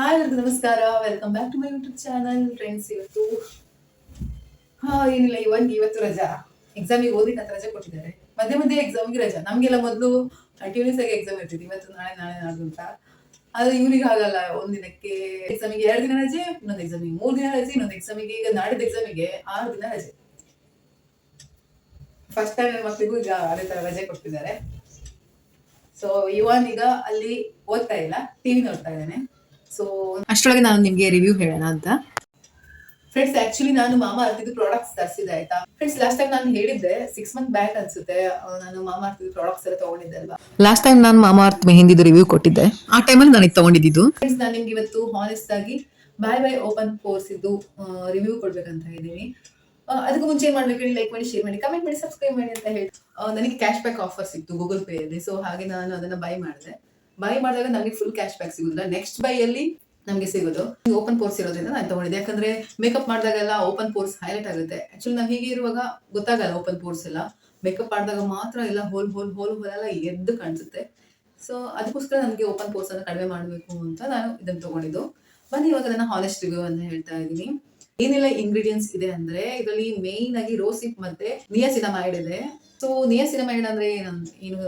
Hi ಎಲ್ರಿಗೂ ನಮಸ್ಕಾರ. Welcome back to my YouTube channel friends ಇವತ್ತು, ಹಾ, ಏನಿಲ್ಲ, ಇವಾಗ ಇವತ್ತು ರಜಾ. ಎಕ್ಸಾಮಿಗೆ ಓದಿ ನಂತರ ರಜೆ ಕೊಟ್ಟಿದ್ದಾರೆ. ಮಧ್ಯೆ ಮಧ್ಯೆ ಎಕ್ಸಾಮ್ಗೆ ರಜಾ. ನಮಗೆಲ್ಲ ಮೊದಲು ಕಂಟಿನ್ಯೂಸ್ ಆಗಿ ಎಕ್ಸಾಮ್ ಇರ್ತಿತ್ತು. ಇವತ್ತು ನಾಳೆ ನಾಳೆ ನಾಡ್ದು ಅಂತ. ಆದ್ರೆ ಆಗಲ್ಲ. ದಿನಕ್ಕೆ ಎಕ್ಸಾಮಿಗೆ ಎರಡು ದಿನ ರಜೆ, ಇನ್ನೊಂದು ಎಕ್ಸಾಮಿಗೆ ಮೂರು ದಿನ ರಜೆ, ಇನ್ನೊಂದು ಎಕ್ಸಾಮಿಗೆ ಈಗ ನಾಡಿದ ಎಕ್ಸಾಮಿಗೆ ಆರು ದಿನ ರಜೆ. ಫಸ್ಟ್ ನನ್ನ ಮಕ್ಕಳಿಗೂ ಈಗ ಅದೇ ತರ ರಜೆ ಕೊಟ್ಟಿದ್ದಾರೆ. ಸೊ ಇವನ್ ಈಗ ಅಲ್ಲಿ ಓದ್ತಾ ಇಲ್ಲ. ಟಿವಿ ನೋಡ್ತಾ ಇದ್ದಾನೆ. ಸೊ ಅಷ್ಟರೊಳಗೆ ನಾನು ನಿಮಗೆ ರಿವ್ಯೂ ಹೇಳೋಣ ಅಂತ. ಫ್ರೆಂಡ್ಸ್ ಆಕ್ಚುಲಿ ನಾನು ಮಾಮಾ ಅರ್ತಿದ್ದು ಪ್ರಾಡಕ್ಟ್ಸ್ ತರಿಸಿದೆ ಆಯ್ತಾ? ಫ್ರೆಂಡ್ಸ್ ಲಾಸ್ಟ್ ಟೈಮ್ ನಾನು ಹೇಳಿದ್ದೆ ಸಿಕ್ಸ್ ಮಂತ್ ಬ್ಯಾಕ್ ಅನ್ಸುತ್ತೆ ನಾನು ಮಾಮಾ ಅರ್ತಿದ್ದು ಪ್ರಾಡಕ್ಟ್ಸ್ ಎಲ್ಲ ತಗೊಂಡಿದ್ದೆ ಅಲ್ವಾ? ಲಾಸ್ಟ್ ಟೈಮ್ ನಾನು ಮಾಮ ಅರ್ತ್ ಮೆಹಂದಿದು ರಿವ್ಯೂ ಕೊಟ್ಟಿದ್ದೆ. ಆ ಟೈಮಲ್ಲಿ ನಾನು ತಗೊಂಡಿದ್ದು ಫ್ರೆಂಡ್ಸ್ ನಾನು ನಿಮ್ಗೆ ಇವತ್ತು ಹಾನೆಸ್ಟ್ ಆಗಿ ಬೈ ಬೈ ಓಪನ್ ಕೋರ್ಸ್ ಇದ್ದು ರಿವ್ಯೂ ಕೊಡ್ಬೇಕಂತ ಇದ್ದೀನಿ. ಅದಕ್ಕೂ ಮುಂಚೆ ಏನ್ ಮಾಡ್ಬೇಕು ಹೇಳಿ ಲೈಕ್ ಮಾಡಿ ಶೇರ್ ಮಾಡಿ ಕಮೆಂಟ್ ಮಾಡಿ ಸಬ್ಸ್ಕ್ರೈಬ್ ಮಾಡಿ ಅಂತ ಹೇಳಿ. ನನಗೆ ಕ್ಯಾಶ್ ಬ್ಯಾಕ್ ಆಫರ್ ಸಿಕ್ತು ಗೂಗಲ್ ಪೇ ಅಲ್ಲಿ ಸೊ ಹಾಗೆ ನಾನು ಅದನ್ನ ಬೈ ಮಾಡಿದೆ. ಬೈ ಮಾಡಿದಾಗ ನಮಗೆ ಫುಲ್ ಕ್ಯಾಶ್ ಬ್ಯಾಕ್ ಸಿಗುದಿಲ್ಲ. ನೆಕ್ಸ್ಟ್ ಬೈ ಅಲ್ಲಿ ನಮಗೆ ಸಿಗೋದು. ಓಪನ್ ಪೋರ್ಸ್ ಇರೋದ್ರಿಂದ ನಾನು ತಗೊಂಡಿದ್ದೆ. ಯಾಕಂದ್ರೆ ಮೇಕಪ್ ಮಾಡಿದಾಗೆಲ್ಲ ಓಪನ್ ಪೋರ್ಸ್ ಹೈಲೈಟ್ ಆಗುತ್ತೆ. ಆಕ್ಚುಲಿ ನಾವು ಹೀಗೆ ಇರುವಾಗ ಗೊತ್ತಾಗಲ್ಲ ಓಪನ್ ಪೋರ್ಸ್ ಎಲ್ಲ. ಮೇಕಪ್ ಮಾಡಿದಾಗ ಮಾತ್ರ ಎಲ್ಲ ಹೋಲ್ ಹೋಲ್ ಹೋಲ್ ಹೋಲ್ ಎಲ್ಲ ಎದ್ದು ಕಾಣಿಸುತ್ತೆ. ಸೊ ಅದಕ್ಕೋಸ್ಕರ ನನಗೆ ಓಪನ್ ಪೋರ್ಸ್ ಅನ್ನು ಕಡಿಮೆ ಮಾಡಬೇಕು ಅಂತ ನಾನು ಇದನ್ನು ತಗೊಂಡಿದ್ದು. ಬನ್ನಿ, ಇವಾಗ ಅದನ್ನು ಹಾನೆಸ್ಟ್ ರಿವ್ಯೂ ಅಂತ ಹೇಳ್ತಾ ಇದ್ದೀನಿ. ಏನೆಲ್ಲ ಇಂಗ್ರೀಡಿಯೆಂಟ್ಸ್ ಇದೆ ಅಂದ್ರೆ ಇದರಲ್ಲಿ ಮೇನ್ ಆಗಿ ರೋಸಿಪ್ ಮತ್ತೆ ನಿಯಾಸಿನಮೈಡ್ ಇದೆ. ಸೊ ನಿಯಾಸಿನಮೈಡ್ ಅಂದ್ರೆ ಏನು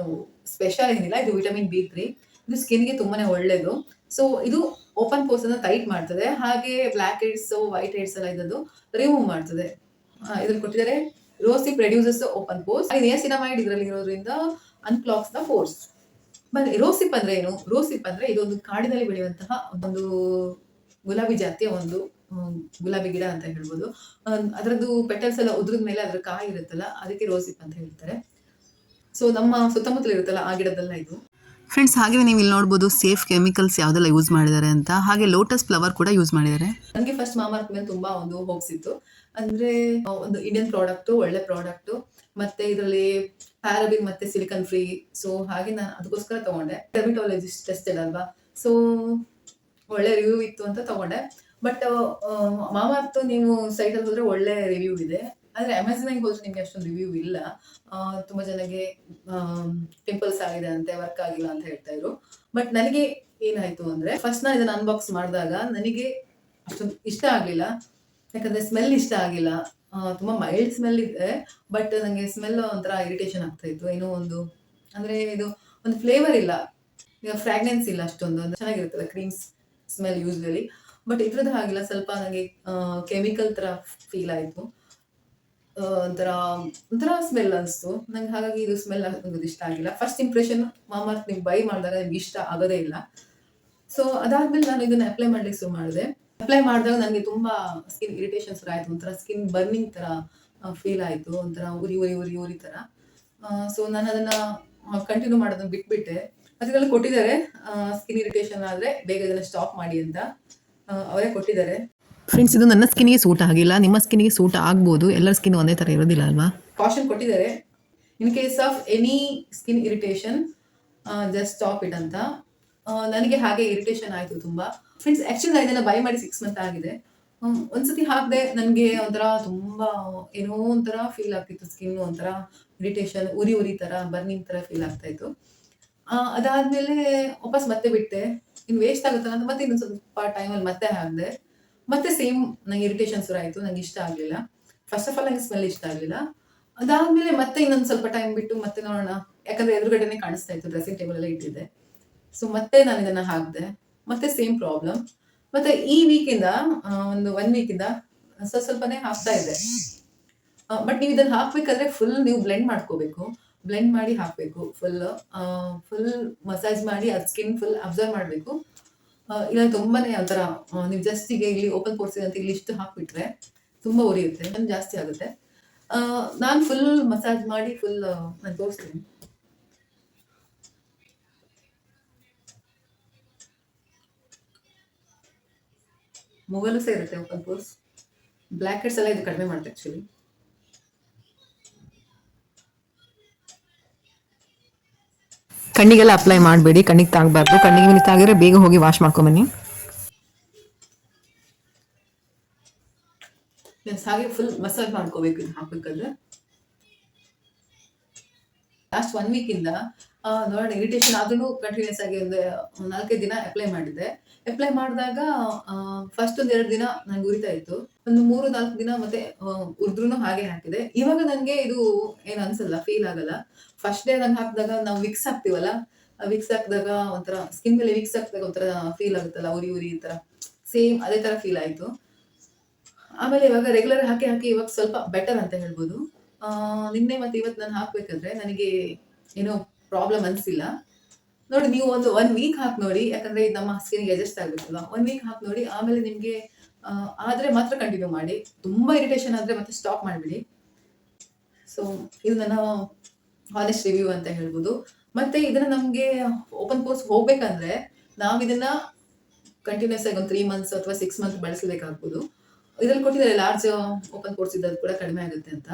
ಸ್ಪೆಷಲ್ ಏನಿಲ್ಲ. ಇದು ವಿಟಮಿನ್ ಬಿ ತ್ರೀ ಇದು ಸ್ಕಿನ್ಗೆ ತುಂಬಾನೇ ಒಳ್ಳೇದು. ಸೊ ಇದು ಓಪನ್ ಪೋರ್ಸ್ ಅನ್ನ ಟೈಟ್ ಮಾಡ್ತದೆ. ಹಾಗೆ ಬ್ಲ್ಯಾಕ್ ಹೆಡ್ಸ್ ವೈಟ್ ಹೆಡ್ಸ್ ಎಲ್ಲ ಇದ್ದದ್ದು ರಿಮೂವ್ ಮಾಡ್ತದೆ. ಇದ್ರಲ್ಲಿ ಕೊಟ್ಟಿದ್ದಾರೆ rosehip reduces open pores niacinamide ಇದರಲ್ಲಿ ಇರೋದ್ರಿಂದ ಅನ್ಕ್ಲಾಕ್ಸ್ ದ ಫೋರ್ಸ್ ಬನ್ನಿ ರೋಸಿಪ್ ಅಂದ್ರೆ ಏನು? ರೋಸಿಪ್ ಅಂದ್ರೆ ಇದೊಂದು ಕಾಡಿನಲ್ಲಿ ಬೆಳೆಯುವಂತಹ ಒಂದು ಗುಲಾಬಿ ಜಾತಿಯ ಒಂದು ಗುಲಾಬಿ ಗಿಡ ಅಂತ ಹೇಳ್ಬೋದು. ಅದರದ್ದು ಪೆಟಲ್ಸ್ ಎಲ್ಲ ಉದ್ರದ ಮೇಲೆ ಅದ್ರ ಕಾಯಿ ಇರುತ್ತಲ್ಲ, ಅದಕ್ಕೆ ರೋಸಿಪ್ ಅಂತ ಹೇಳ್ತಾರೆ. ಸೊ ನಮ್ಮ ಸುತ್ತಮುತ್ತಲು ಇರುತ್ತಲ್ಲ ಆ ಗಿಡದಲ್ಲ ಇದು. ಫ್ರೆಂಡ್ಸ್ ಹಾಗೆ ನೀವು ಇಲ್ಲಿ ನೋಡಬಹುದು ಸೇಫ್ ಕೆಮಿಕಲ್ಸ್ ಯಾವ್ದೆಲ್ಲ ಯೂಸ್ ಮಾಡಿದ್ದಾರೆ ಅಂತ. ಹಾಗೆ ಲೋಟಸ್ ಫ್ಲವರ್ ಕೂಡ ಯೂಸ್ ಮಾಡಿದ್ದಾರೆ. ನನಗೆ ಫಸ್ಟ್ ಮಾಮಾರ್ಕ್ ಮೇಲೆ ತುಂಬಾ ಒಂದು ಹೋಗ್ಸಿತ್ತು ಅಂದ್ರೆ ಒಂದು ಇಂಡಿಯನ್ ಪ್ರಾಡಕ್ಟ್ ಒಳ್ಳೆ ಪ್ರಾಡಕ್ಟ್ ಮತ್ತೆ ಇದರಲ್ಲಿ ಪ್ಯಾರಬಿನ್ ಮತ್ತೆ ಸಿಲಿಕನ್ ಫ್ರೀ ಸೊ ಹಾಗೆ ನಾನು ಅದಕ್ಕೋಸ್ಕರ ತಗೊಂಡೆ. ಡೆರ್ಮಿಟಾಲಜಿಸ್ಟ್ ಟೆಸ್ಟೆಡ್ ಅಲ್ವಾ? ಸೊ ಒಳ್ಳೆ ರಿವ್ಯೂ ಇತ್ತು ಅಂತ ತಗೊಂಡೆ. ಬಟ್ ಮಾಮಾರ್ತ್ ನೀವು ಸೈಟಲ್ಲಿ ಹೋದ್ರೆ ಒಳ್ಳೆ ರಿವ್ಯೂ ಇದೆ. ಆದ್ರೆ ಅಮೆಝಾನಿಗೆ ಹೋದ್ರೆ ನಿಮಗೆ ಅಷ್ಟೊಂದು ರಿವ್ಯೂ ಇಲ್ಲ. ತುಂಬ ಜನಗೆ ಪಿಂಪಲ್ಸ್ ಆಗಿದೆ ಅಂತೆ ವರ್ಕ್ ಆಗಿಲ್ಲ ಅಂತ ಹೇಳ್ತಾ ಇದ್ರು. ಬಟ್ ನನಗೆ ಏನಾಯ್ತು ಅಂದ್ರೆ ಫಸ್ಟ್ ನಾನು ಇದನ್ನ ಅನ್ಬಾಕ್ಸ್ ಮಾಡಿದಾಗ ನನಗೆ ಅಷ್ಟೊಂದು ಇಷ್ಟ ಆಗಲಿಲ್ಲ. ಯಾಕಂದ್ರೆ ಸ್ಮೆಲ್ ಇಷ್ಟ ಆಗಿಲ್ಲ. ತುಂಬ ಮೈಲ್ಡ್ ಸ್ಮೆಲ್ ಇದೆ ಬಟ್ ನನಗೆ ಸ್ಮೆಲ್ ಒಂಥರ ಇರಿಟೇಷನ್ ಆಗ್ತಾ ಇತ್ತು. ಏನೋ ಒಂದು, ಅಂದರೆ ಇದು ಒಂದು ಫ್ಲೇವರ್ ಇಲ್ಲ. ಈಗ ಫ್ರಾಗ್ನೆನ್ಸ್ ಇಲ್ಲ ಅಷ್ಟೊಂದು ಚೆನ್ನಾಗಿರುತ್ತಲ್ಲ ಕ್ರೀಮ್ಸ್ ಸ್ಮೆಲ್ ಯೂಸ್ವಲಿ ಬಟ್ ಇದ್ರದ್ದು ಹಾಗಿಲ್ಲ, ಸ್ವಲ್ಪ ನನಗೆ ಕೆಮಿಕಲ್ ತರ ಫೀಲ್ ಆಯ್ತು. ಒಂಥರ ಒಂಥರ ಸ್ಮೆಲ್ ಅನಿಸ್ತು. ನಂಗೆ ಹಾಗಾಗಿ ಇದು ಸ್ಮೆಲ್ ನನಗೆ ಇಷ್ಟ ಆಗಿಲ್ಲ. ಫಸ್ಟ್ ಇಂಪ್ರೆಷನ್ ಮಾಮಾರ್ತ್ ನಿಮ್ಗೆ ಬೈ ಮಾಡಿದಾಗ ನಿಮ್ಗೆ ಇಷ್ಟ ಆಗೋದೇ ಇಲ್ಲ. ಸೊ ಅದಾದ್ಮೇಲೆ ನಾನು ಇದನ್ನ ಅಪ್ಲೈ ಮಾಡ್ಲಿಕ್ಕೆ ಶುರು ಮಾಡಿದೆ. ಅಪ್ಲೈ ಮಾಡಿದಾಗ ನನಗೆ ತುಂಬಾ ಸ್ಕಿನ್ ಇರಿಟೇಷನ್ ಶುರು ಆಯಿತು. ಒಂಥರ ಸ್ಕಿನ್ ಬರ್ನಿಂಗ್ ತರ ಫೀಲ್ ಆಯ್ತು. ಒಂಥರ ಉರಿ ಉರಿ ಉರಿ ಉರಿ ತರ. ಸೊ ನಾನು ಅದನ್ನ ಕಂಟಿನ್ಯೂ ಮಾಡೋದನ್ನ ಬಿಟ್ಬಿಟ್ಟೆ. ಅದಕ್ಕೆಲ್ಲ ಕೊಟ್ಟಿದ್ದಾರೆ. ಸ್ಕಿನ್ ಇರಿಟೇಷನ್ ಆದರೆ ಬೇಗ ಅದನ್ನು ಸ್ಟಾಪ್ ಮಾಡಿ ಅಂತ. ಅವರೇ ಕೊಟ್ಟಿದ್ದಾರೆ. ಫ್ರೆಂಡ್ಸ್ ಇದು ನನ್ನ ಸ್ಕಿನ್ಗೆ ಸೂಟ್ ಆಗಿಲ್ಲ. ನಿಮ್ಮ ಸ್ಕಿನ್ಗೆ ಸೂಟ್ ಆಗ್ಬೋದು. ಎಲ್ಲರ ಸ್ಕಿನ್ ಒಂದೇ ಥರ ಇರೋದಿಲ್ಲ ಅಲ್ವಾ? ಕಾಷನ್ ಕೊಟ್ಟಿದ್ದಾರೆ. In case of any skin irritation just stop it ಅಂತ. ನನಗೆ ಹಾಗೆ ಇರಿಟೇಷನ್ ಆಯಿತು ತುಂಬ. ಫ್ರೆಂಡ್ಸ್ ಆಕ್ಚುಲಿ ನಾನು ಬೈ ಮಾಡಿ ಸಿಕ್ಸ್ ಮಂತ್ ಆಗಿದೆ. ಒಂದ್ಸತಿ ಹಾಕಿದೆ ನನಗೆ ಒಂಥರ ತುಂಬ ಏನೋ ಒಂಥರ ಫೀಲ್ ಆಗ್ತಿತ್ತು. ಸ್ಕಿನ್ ಒಂಥರ ಇರಿಟೇಷನ್ ಉರಿ ಉರಿ ಥರ ಬರ್ನಿಂಗ್ ಥರ ಫೀಲ್ ಆಗ್ತಾ ಇತ್ತು. ಅದಾದಮೇಲೆ ವಾಪಸ್ ಮತ್ತೆ ಬಿಟ್ಟೆ. ಇನ್ನು ವೇಸ್ಟ್ ಆಗುತ್ತಲ್ಲ ಅಂತ ಮತ್ತೆ ಇನ್ನೊಂದು ಸ್ವಲ್ಪ ಟೈಮಲ್ಲಿ ಮತ್ತೆ ಹಾಕ್ದೆ. ಮತ್ತೆ ಸೇಮ್ ನಂಗೆ ಇರಿಟೇಷನ್ ಶುರು ಆಯಿತು. ನಂಗೆ ಇಷ್ಟ ಆಗ್ಲಿಲ್ಲ. ಫಸ್ಟ್ ಆಫ್ ಆಲ್ ನಂಗೆ ಸ್ಮೆಲ್ ಇಷ್ಟ ಆಗ್ಲಿಲ್ಲ. ಅದಾದ್ಮೇಲೆ ಮತ್ತೆ ಇನ್ನೊಂದು ಸ್ವಲ್ಪ ಟೈಮ್ ಬಿಟ್ಟು ಮತ್ತೆ ನೋಡೋಣ. ಯಾಕಂದ್ರೆ ಎದುರುಗಡೆನೆ ಕಾಣಿಸ್ತಾ ಇತ್ತು. ಡ್ರೆಸ್ಸಿಂಗ್ ಟೇಬಲ್ ಎಲ್ಲ ಇಟ್ಟಿದ್ದೆ. ಸೊ ಮತ್ತೆ ನಾನು ಇದನ್ನ ಹಾಕಿದೆ. ಮತ್ತೆ ಸೇಮ್ ಪ್ರಾಬ್ಲಮ್ ಮತ್ತೆ ಈ ವೀಕಿಂದ ಒಂದು ಒನ್ ವೀಕಿಂದ ಸ್ವಲ್ಪ ಸ್ವಲ್ಪನೇ ಹಾಕ್ತಾ ಇದೆ ಬಟ್ ನೀವು ಇದನ್ನ ಹಾಕ್ಬೇಕಾದ್ರೆ ಫುಲ್ ನೀವು ಬ್ಲೆಂಡ್ ಮಾಡ್ಕೋಬೇಕು. ಬ್ಲೆಂಡ್ ಮಾಡಿ ಹಾಕ್ಬೇಕು. ಫುಲ್ ಫುಲ್ ಮಸಾಜ್ ಮಾಡಿ ಅದು ಸ್ಕಿನ್ ಫುಲ್ ಅಬ್ಸರ್ವ್ ಮಾಡಬೇಕು. ಇಲ್ಲ, ತುಂಬಾನೇ ಆತರ ನೀವು ಜಸ್ಟ್ ಈಗ ಇಲ್ಲಿ ಓಪನ್ ಪೋರ್ಸ್ ಅಂತ ಇಲ್ಲಿ ಇಷ್ಟು ಹಾಕ್ಬಿಟ್ರೆ ತುಂಬಾ ಉರಿಯುತ್ತೆ ನನ್ ಜಾಸ್ತಿ ಆಗುತ್ತೆ. ನಾನು ಫುಲ್ ಮಸಾಜ್ ಮಾಡಿ ಫುಲ್ ನಾನು ತೋರಿಸ್ತೀನಿ. ಮೊಬೈಲು ಸಹ ಇರುತ್ತೆ ಓಪನ್ ಪೋರ್ಸ್ ಬ್ಲ್ಯಾಕ್ ಹೆಡ್ಸ್ ಎಲ್ಲ ಇದು ಕಡಿಮೆ ಮಾಡುತ್ತೆ ಆಕ್ಚುಲಿ ಕಣ್ಣಿಗೆಲ್ಲ ಅಪ್ಲೈ ಮಾಡಬೇಡಿ ಕಣ್ಣಿಗೆ ತಾಗಬಾರ್ದು ಕಣ್ಣಿಗೆ ಮಿನಿ ತಾಗಿದ್ರೆ ಬೇಗ ಹೋಗಿ ವಾಶ್ ಮಾಡ್ಕೊಂಬನ್ನಿ ಬನ್ನಿ. ಹಾಗೆ ಫುಲ್ ಮಸಾಜ್ ಮಾಡ್ಕೋಬೇಕು ಹಾಕ್ಬೇಕಾದ್ರೆ. ಲಾಸ್ಟ್ ಒನ್ ವೀಕ್ ಇಂದ ಆ, ನೋಡೋಣ ಇರಿಟೇಷನ್ ಆದ್ರೂ ಕಂಟಿನ್ಯೂಸ್ ಆಗಿ ಒಂದು ನಾಲ್ಕೈದು ದಿನ ಅಪ್ಲೈ ಮಾಡಿದ್ದೆ. ಅಪ್ಲೈ ಮಾಡಿದಾಗ ಫಸ್ಟ್ ಒಂದ್ ಎರಡು ದಿನ ನಂಗೆ ಉರಿತಾ ಇತ್ತು. ಒಂದು ಮೂರು, ನಾಲ್ಕು ದಿನ ಮತ್ತೆ ಉರಿದ್ರು ಹಾಗೆ ಹಾಕಿದೆ. ಇವಾಗ ನನಗೆ ಇದು ಏನು ಅನ್ಸಲ್ಲ ಫೀಲ್ ಆಗಲ್ಲ. ಫಸ್ಟ್ ಡೇ ನಂಗೆ ಹಾಕಿದಾಗ ನಾವು ವಿಕ್ಸ್ ಹಾಕ್ತಿವಲ್ಲ ವಿಕ್ಸ್ ಹಾಕಿದಾಗ ಒಂಥರ ಸ್ಕಿನ್ ಮೇಲೆ ವಿಕ್ಸ್ ಹಾಕಿದಾಗ ಒಂಥರ ಫೀಲ್ ಆಗುತ್ತಲ್ಲ, ಉರಿ ಉರಿ ಈ ತರ. ಸೇಮ್ ಅದೇ ತರ ಫೀಲ್ ಆಯ್ತು. ಆಮೇಲೆ ಇವಾಗ ರೆಗ್ಯುಲರ್ ಹಾಕಿ ಹಾಕಿ ಇವಾಗ ಸ್ವಲ್ಪ ಬೆಟರ್ ಅಂತ ಹೇಳ್ಬೋದು. ನಿನ್ನೆ ಮತ್ತೆ ಇವತ್ತು ನಾನು ಹಾಕ್ಬೇಕಾದ್ರೆ ನನಗೆ ಏನೋ ಪ್ರಾಬ್ಲಮ್ ಅನಿಸಿಲ್ಲ. ನೋಡಿ, ನೀವು ಒಂದು ಒನ್ ವೀಕ್ ಹಾಕಿ ನೋಡಿ, ಯಾಕಂದ್ರೆ ಇದು ನಮ್ಮ ಸ್ಕಿನ್ಗೆ ಅಡ್ಜಸ್ಟ್ ಆಗ್ಬೇಕಲ್ಲ ಒನ್ ವೀಕ್ ಹಾಕಿ ನೋಡಿ, ಆಮೇಲೆ ನಿಮಗೆ ಆದರೆ ಮಾತ್ರ ಕಂಟಿನ್ಯೂ ಮಾಡಿ. ತುಂಬಾ ಇರಿಟೇಷನ್ ಆದ್ರೆ ಮತ್ತೆ ಸ್ಟಾಪ್ ಮಾಡ್ಬಿಡಿ. ಸೊ ಇದು ನನ್ನ ಹಾನೆಸ್ಟ್ ರಿವ್ಯೂ ಅಂತ ಹೇಳ್ಬೋದು. ಮತ್ತೆ ಇದನ್ನ ನಮಗೆ ಓಪನ್ ಕೋರ್ಸ್ ಹೋಗ್ಬೇಕಂದ್ರೆ ನಾವು ಇದನ್ನ ಕಂಟಿನ್ಯೂಸ್ ಆಗಿ ಒಂದು ತ್ರೀ ಮಂತ್ಸ್ ಅಥವಾ ಸಿಕ್ಸ್ ಮಂತ್ ಬಳಸಬೇಕಾಗ್ಬೋದು ಇದ್ರಲ್ಲಿ ಕೊಟ್ಟಿದ್ದಾರೆ ಲಾರ್ಜ್ ಓಪನ್ ಕೋರ್ಸ್ ಇದ್ದದ್ದು ಕೂಡ ಕಡಿಮೆ ಆಗುತ್ತೆ ಅಂತ.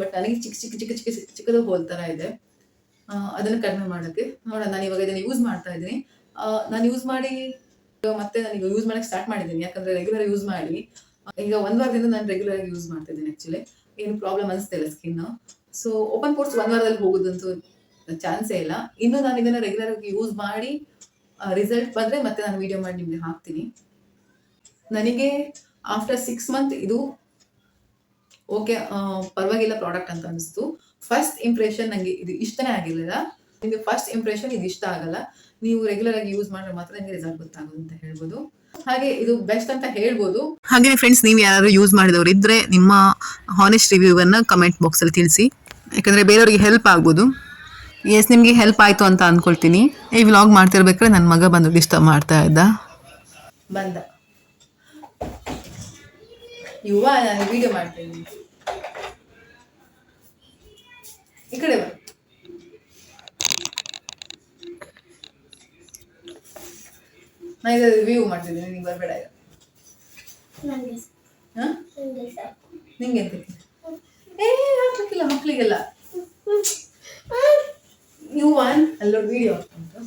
ಬಟ್ ನನಗೆ ಚಿಕ್ಕ ಚಿಕ್ಕ ಚಿಕ್ಕ ಚಿಕ್ಕ ಚಿಕ್ಕ ಚಿಕ್ಕದು ಹೋಲ್ ಥರ ಇದೆ. ಅದನ್ನ ಕಡಿಮೆ ಮಾಡೋಕ್ಕೆ. ನೋಡೋಣ, ನಾನು ಇವಾಗ ಇದನ್ನ ಯೂಸ್ ಮಾಡ್ತಾ ಇದ್ದೀನಿ. ನಾನು ಯೂಸ್ ಮಾಡಿ ಮತ್ತೆ ನಾನು ಯೂಸ್ ಮಾಡಕ್ ಸ್ಟಾರ್ಟ್ ಮಾಡಿದ್ದೀನಿ. ಯಾಕಂದ್ರೆ ರೆಗ್ಯುಲರ್ ಯೂಸ್ ಮಾಡಿ. ಈಗ ಒಂದ್ ವಾರದಿಂದ ನಾನು ರೆಗ್ಯುಲರ್ ಆಗಿ ಯೂಸ್ ಮಾಡ್ತಾ ಇದ್ದೀನಿ ಆಕ್ಚುಲಿ ಏನು ಪ್ರಾಬ್ಲಮ್ ಅನಿಸ್ತಿಲ್ಲ ಸ್ಕಿನ್ ಸೊ ಓಪನ್ ಕೋರ್ಸ್ ಒಂದ್ ವಾರದಲ್ಲಿ ಹೋಗೋದಂತೂ ಚಾನ್ಸೇ ಇಲ್ಲ. ಇನ್ನು ನಾನು ಇದನ್ನ ರೆಗ್ಯುಲರ್ ಆಗಿ ಯೂಸ್ ಮಾಡಿ ರಿಸಲ್ಟ್ ಬಂದ್ರೆ ಮತ್ತೆ ನಾನು ವಿಡಿಯೋ ಮಾಡಿ ನಿಮಗೆ ಹಾಕ್ತೀನಿ. ನನಗೆ ಆಫ್ಟರ್ ಸಿಕ್ಸ್ ಮಂತ್ ಇದು ಓಕೆ ಪರವಾಗಿಲ್ಲ ಪ್ರಾಡಕ್ಟ್ ಅಂತ ಅನಿಸ್ತು. ಫಸ್ಟ್ ಇಂಪ್ರೆಷನ್ ನಂಗೆ ಇದು ಇಷ್ಟನೇ ಆಗಿರಲಿಲ್ಲ. ನಿಮಗೆ ಫಸ್ಟ್ ಇಂಪ್ರೆಷನ್ ಇದು ಇಷ್ಟ ಆಗಲ್ಲ. ನೀವು ರೆಗ್ಯುಲರ್ ಆಗಿ ಯೂಸ್ ಮಾಡಿದ್ರೆ ಮಾತ್ರ ನಿಮಗೆ ರಿಸಲ್ಟ್ ಗೊತ್ತಾಗೋದು ಅಂತ ಹೇಳ್ಬೋದು. ಹಾಗೆ ಇದು ಬೆಸ್ಟ್ ಅಂತ ಹೇಳ್ಬೋದು. ಹಾಗೆ ಫ್ರೆಂಡ್ಸ್ ನೀವು ಯಾರಾದ್ರೂ ಯೂಸ್ ಮಾಡಿದವರು ಇದ್ರೆ ನಿಮ್ಮ ಹಾನೆಸ್ಟ್ ರಿವ್ಯೂವನ್ನು ಕಮೆಂಟ್ ಬಾಕ್ಸಲ್ಲಿ ತಿಳಿಸಿ. ಯಾಕಂದ್ರೆ ಬೇರೆಯವರಿಗೆ ಹೆಲ್ಪ್ ಆಗ್ಬೋದು. ಎಸ್ ನಿಮಗೆ ಹೆಲ್ಪ್ ಆಯಿತು ಅಂತ ಅಂದ್ಕೊಳ್ತೀನಿ ಈ ವ್ಲಾಗ್ ಮಾಡ್ತಿರ್ಬೇಕಾದ್ರೆ ನನ್ನ ಮಗ ಬಂದು ಡಿಸ್ಟರ್ಬ್ ಮಾಡ್ತಾ ಇದ್ದ. ಬಂದ. ಯುವ ವಿಡಿಯೋ ಮಾಡ್ತಾ ಇದ್ದೀನಿ ಈ ಕಡೆ ಬಾ. ನಾ ಇದು ರಿವ್ಯೂ ಮಾಡ್ತಿದ್ದೀನಿ ನೀನು ಬರಬೇಡ ಇದು ನಿಂಗೆ ಏ ಹಾಕ್ಲಿಕ್ಕಿಲ್ಲ ಮಕ್ಕಳಿಗೆಲ್ಲ ಯು ಒನ್ ಅಲ್ಲೋಡ್ ವಿಡಿಯೋ ಉಂಟು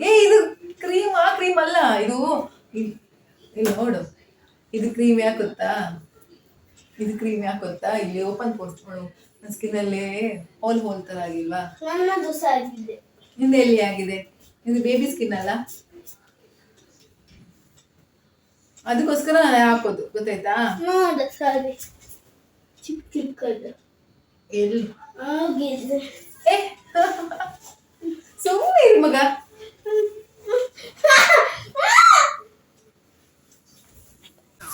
ಏ ಇದು ಕ್ರೀಮ್ ಆ ಕ್ರೀಮ್ ಅಲ್ಲ ಇದು ಇಲ್ಲಿ ನೋಡು ಇದು ಕ್ರೀಮ್ ಯಾಕೆ ಗೊತ್ತಾ? ಇದು ಕ್ರೀಮ್ ಯಾಕೆ ಗೊತ್ತಾ? ಇಲ್ಲಿ ಓಪನ್ ಮಾಡು ನನ್ನ ಸ್ಕಿನ್ ಅಲ್ಲಿ ಹೋಲ್ ಹೋಲ್ ತರ ಆಗಿಲ್ವಾ? ನಿಂದ ಹಿಂದೆ ಎಲ್ಲಿ ಆಗಿದೆ? ಇದು ಬೇಬಿ ಸ್ಕಿನ್ ಅಲ್ಲ? ಅದಕ್ಕೋಸ್ಕರ ನಾನು ಹಾಕೋದು ಗೊತ್ತಾಯ್ತಾ? ನೋಡ ಸಾರಿ. ಚಿಕ್ಕ ಚಿಕ್ಕ ಎಲ್ಲಿ? ಸುಮ್ಮನೆ ಇರು ಮಗ.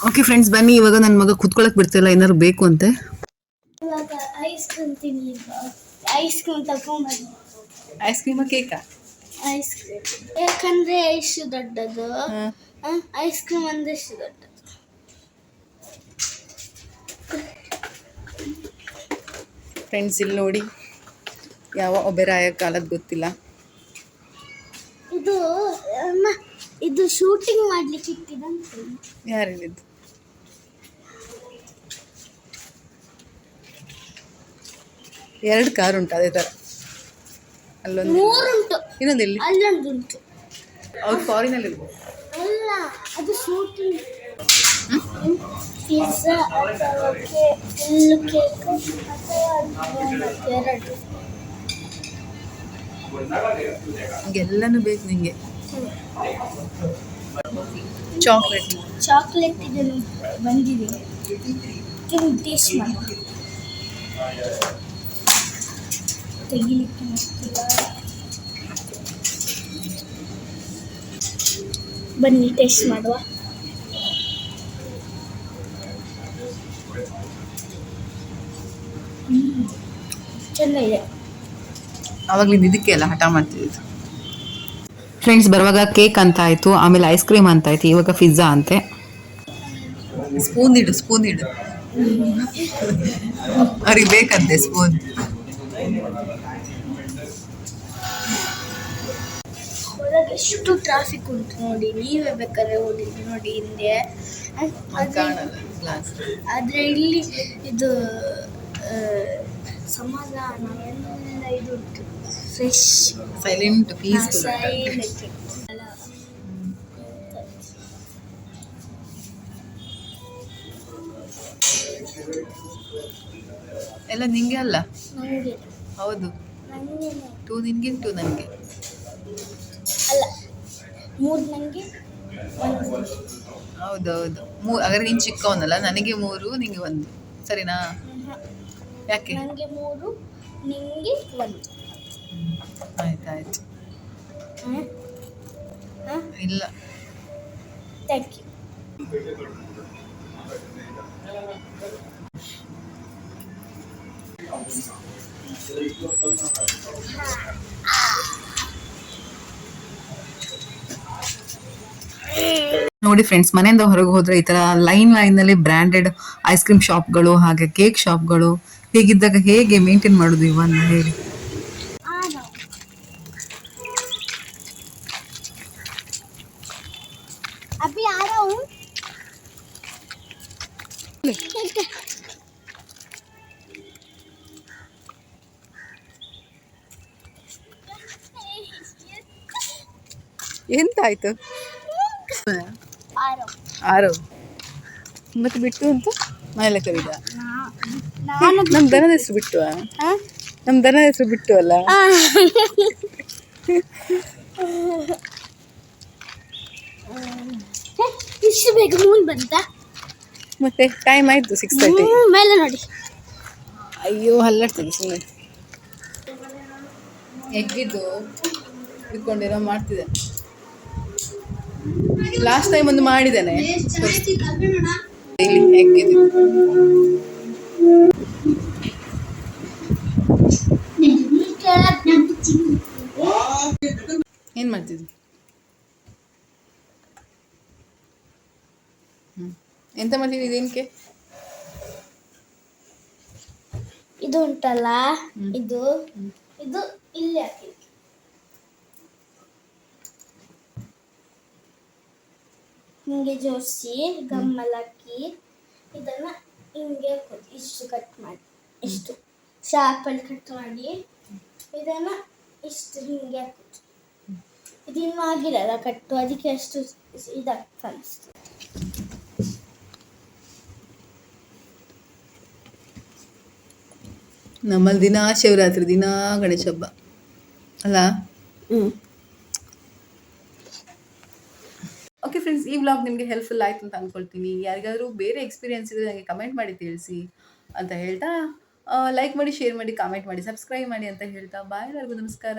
ಓಕೆ ಫ್ರೆಂಡ್ಸ್ ಬನ್ನಿ. ಇವಾಗ ನನ್ನ ಮಗ ಕುತ್ಕೊಳಕ್ ಬಿಡ್ತಿಲ್ಲ ಏನಾದ್ರು ಬೇಕು ಅಂತೆ? ಇವಾಗ ಐಸ್ ಕ್ರೀಮ್ ತಿನ್ಲಿಲ್ಲ ಐಸ್ ಕ್ರೀಮ್ ತಗೊಂಬನ್ನಿ. ಐಸ್ ಕ್ರೀಮ್ ಕೇಕಾ ಐಸ್ ಕ್ರೀಮ್ ಯಾಕಂದ್ರೆ ಎಷ್ಟು ದೊಡ್ಡದು. ಐಸ್ ಕ್ರೀಮ್ ಅಂದ್ರೆ ಎಷ್ಟು ದೊಡ್ಡದು. ಫ್ರೆಂಡ್ಸ್ ಇಲ್ಲಿ ನೋಡಿ. ಯಾವ ಒಬೆರಾಯ ಕಾಲದ ಗೊತ್ತಿಲ್ಲ. ಇದು ಅಮ್ಮ ಇದು ಶೂಟಿಂಗ್ ಮಾಡ್ಲಿಕ್ಕೆ ಇಟ್ಟಿದ್ದಂತೆ ಯಾರು ಹೇಳಿದ್ದು ಎರಡು ಕಾರ್ ಉಂಟು ಅದೇ ಥರ ಅಲ್ಲೊಂದು ಮೂರುಂಟು ಇನ್ನೊಂದು ಅಲ್ಲೊಂದುಂಟು ಅವ್ರು ಫಾರಿನಲ್ಲಿ ಇರ್ಬೋದು. ಅಲ್ಲ ಅದು ಶೂಟಿಂಗ್ ಪಿಜ್ಜಾ ಅಥವಾ ಫುಲ್ ಕೇಕ್ ಎರಡು. ಎಲ್ಲನೂ ಬೇಕು ನಿಂಗೆ. ಚಾಕ್ಲೇಟ್ ಚಾಕ್ಲೇಟ್ ಇದನ್ನು ಬಂದಿದೆ. ಟೇಸ್ಟ್ ಮಾಡಿ. ತೆಗಿಲಿಕ್ಕೆ ಆಗ್ತಿಲ್ಲ. ಬನ್ನಿ ಟೇಸ್ಟ್ ಮಾಡುವ. ಹ್ಮ್. ಚೆನ್ನಾಗಿದೆ ಆವಾಗಲಿಂದ ಇದಕ್ಕೆ ಎಲ್ಲ ಹಠ ಮಾಡ್ತಿದ್ದು. ಫ್ರೆಂಡ್ಸ್ ಬರುವಾಗ ಕೇಕ್ ಅಂತ ಆಯಿತು ಆಮೇಲೆ ಐಸ್ ಕ್ರೀಮ್ ಅಂತ ಆಯ್ತು ಇವಾಗ ಪಿಜ್ಜಾ ಅಂತೆ. ಸ್ಪೂನ್ ಇಡು ಸ್ಪೂನ್ ಇಡು. ಅವ್ರಿಗೆ ಬೇಕಂತೆ ಸ್ಪೂನ್ ಹೊರಗೆ ಎಷ್ಟು ಟ್ರಾಫಿಕ್ ಉಂಟು ನೋಡಿ ನೀವೇ ಬೇಕಾದ್ರೆ ಓದಿ ನೋಡಿ ಹಿಂದೆ. ಆದರೆ ಇಲ್ಲಿ ಇದು ಸಮಾಧಾನ ಎಲ್ಲ ಇದು ಉಂಟು? ಫ್ರೆಶ್ ಸೈಲೆಂಟ್ ಪೀಸ್ ಸೈಲೆಂಟ್ ಎಲ್ಲ ನಿಂಗೆ ಅಲ್ಲ? ಹೌದು. ಟೂ ನಿನ್ಗೆ ಟೂ ನನಗೆ ಅಲ್ಲ. ಮೂರು ನನಗೆ. ಹೌದೌದು. ಮೂ ಹಾಗಾದ್ರೆ ನೀನು ಚಿಕ್ಕವನಲ್ಲ ನನಗೆ ಮೂರು ನಿಂಗೆ ಒಂದು. ಸರಿನಾ? ಯಾಕೆ? ನನಗೆ ಮೂರು ನಿಂಗೆ ಒಂದು. ಆಯ್ತಾಯ್ತು ಇಲ್ಲ. ಥ್ಯಾಂಕ್ ಯು ನೋಡಿ ಫ್ರೆಂಡ್ಸ್ ಮನೆಯಿಂದ ಹೊರಗೆ ಹೋದ್ರೆ ಈ ತರ ಲೈನ್ ಲೈನ್ನಲ್ಲಿ ಬ್ರಾಂಡೆಡ್ ಐಸ್ ಕ್ರೀಮ್ ಶಾಪ್ಗಳು ಹಾಗೆ ಕೇಕ್ ಶಾಪ್ಗಳು ಹೀಗಿದ್ದಾಗ ಹೇಗೆ ಮೇಂಟೈನ್ ಮಾಡೋದು ಇವನ್ನ ಹೇಳಿ. ಆಗ ಎಂತಾಯಿತು? ಆರು. ಮತ್ತೆ ಬಿಟ್ಟು ಅಂತ ಮನೆಯಲ್ಲ ಕವಿದ ನಮ್ಮ ದನದ ಹೆಸರು ಬಿಟ್ಟು ನಮ್ಮ ದನದ ಹೆಸರು ಬಿಟ್ಟು ಅಲ್ಲ? ಇಷ್ಟು ಬೇಗ ಮೂನ್ ಬಂತ? ಮತ್ತೆ ಟೈಮ್ ಆಯ್ತು ಸಿಕ್ಸ್ ತರ್ಟಿ ಮೇಲೆ ನೋಡಿ. ಅಯ್ಯೋ ಹಲ್ಲಾಡ್ತದೆ ಸುಮ್ಮನೆ ಎಗ್ಗಿದ್ದು ಇದ್ಕೊಂಡಿರೋ ಮಾಡ್ತಿದ್ದೆ. ಲಾಸ್ಟ್ ಟೈಮ್ ಒಂದು ಮಾಡಿದ್ದೇನೆ. ಇಲ್ಲಿ ಏನ್ ಮಾಡ್ತಿದ್ವಿ ಎಂತ ಮಾಡ್ತಿದ್ವಿ ಇದೇನ್ಕೆ ಇದು ಉಂಟಲ್ಲ ಇದು ಇದು ಇಲ್ಲಿ ಹಿಂಗೆ ಜೋಡಿಸಿ ಗಮ್ಮಲಾಕಿ ಇದನ್ನು ಇದನ್ನ ಹಿಂಗೆ ಹಾಕೋದು ಇಷ್ಟು ಕಟ್ ಮಾಡಿ ಇಷ್ಟು ಶಾರ್ಪಲ್ಲಿ ಕಟ್ ಮಾಡಿ ಇದನ್ನ ಇಷ್ಟು ಹಿಂಗೆ ಹಾಕೋದು ಇದು ಇನ್ನೂ ಆಗಿರಲ್ಲ ಕಟ್ಟು ಅದಕ್ಕೆ ಅಷ್ಟು ಇದಾಗ್ತಾ ಅನಿಸ್ತು. ನಮ್ಮಲ್ಲಿ ದಿನ ಶಿವರಾತ್ರಿ ದಿನ ಗಣೇಶ ಹಬ್ಬ. ಅಲ್ಲ? ಹ್ಞೂ ಓಕೆ ಫ್ರೆಂಡ್ಸ್ ಈ ವ್ಲಾಗ್ ನಿಮಗೆ ಹೆಲ್ಪ್ಫುಲ್ ಆಯ್ತು ಅಂತ ಅಂದ್ಕೊಳ್ತೀನಿ ಯಾರಿಗಾದರೂ ಬೇರೆ ಎಕ್ಸ್ಪೀರಿಯನ್ಸ್ ಇದ್ರೆ ನನಗೆ ಕಮೆಂಟ್ ಮಾಡಿ ತಿಳಿಸಿ ಅಂತ ಹೇಳ್ತಾ ಲೈಕ್ ಮಾಡಿ ಶೇರ್ ಮಾಡಿ ಕಾಮೆಂಟ್ ಮಾಡಿ ಸಬ್ಸ್ಕ್ರೈಬ್ ಮಾಡಿ ಅಂತ ಹೇಳ್ತಾ. ಬಾಯ್ ಎಲ್ಲರಿಗೂ, ನಮಸ್ಕಾರ.